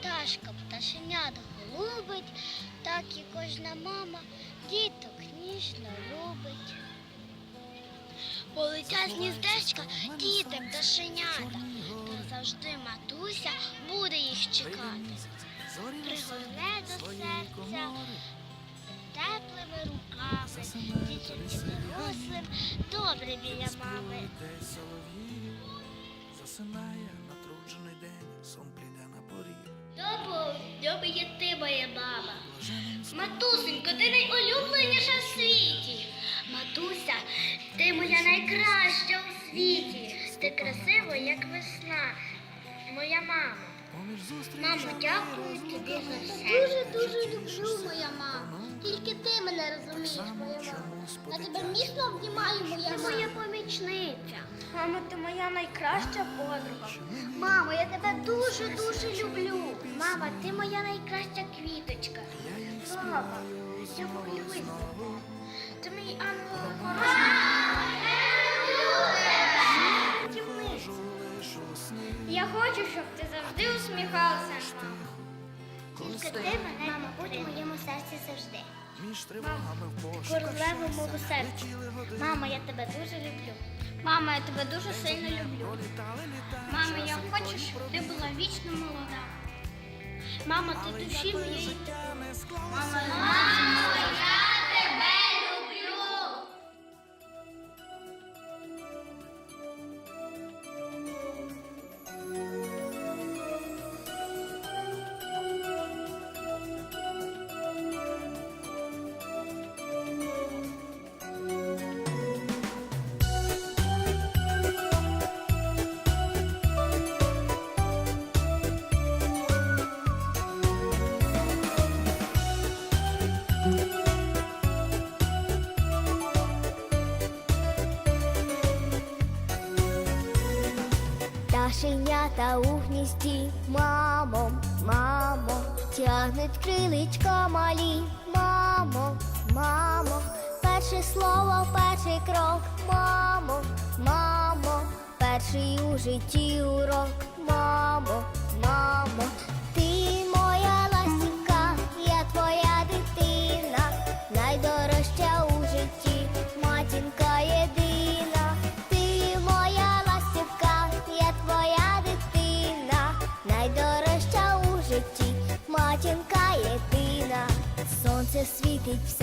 пташка пташенят голубить, так і кожна мама діток ніжно любить. Полетять з гніздечка діти пташенята, та завжди матуся буде їх чекати. Пригорне до серця теплими руками, дітям і дорослим, добре біля мами. Засинає натруджений день, сон прийде на порі. Добро, любий є ти, моя мама. Матусенько, ти найулюбленіша моя мама. Я тебе міцно обнімаю, моя мама. Ти моя помічниця. Мамо, ти моя найкраща подруга. Мамо, я тебе дуже дуже люблю. Мама, ти моя найкраща квіточка. Мама, я молюсь. Ти мій ангел. Я хочу, щоб ти завжди усміхалася, мама. Тільки ти мене, між тривогами в пошуках мого серця. Мама, я тебе дуже люблю. Мама, я тебе дуже сильно люблю. Мама, я хочу, щоб ти була вічно молода. Мама, ти душі моєї. Мама, мама, я Пташенята у гнізді, мамо, мамо, тягнуть криличка малі, мамо, мамо, перше слово, перший крок, мамо, мамо, перший у житті урок, мамо, мамо, Deep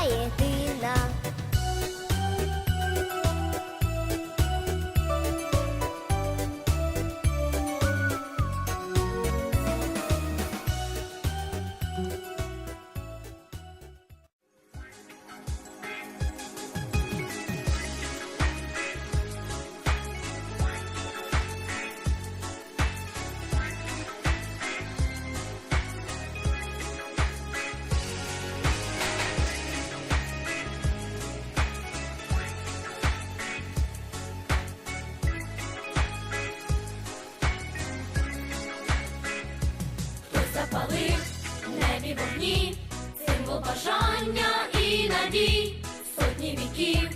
quiet. Символ бажання і надій, сотні віків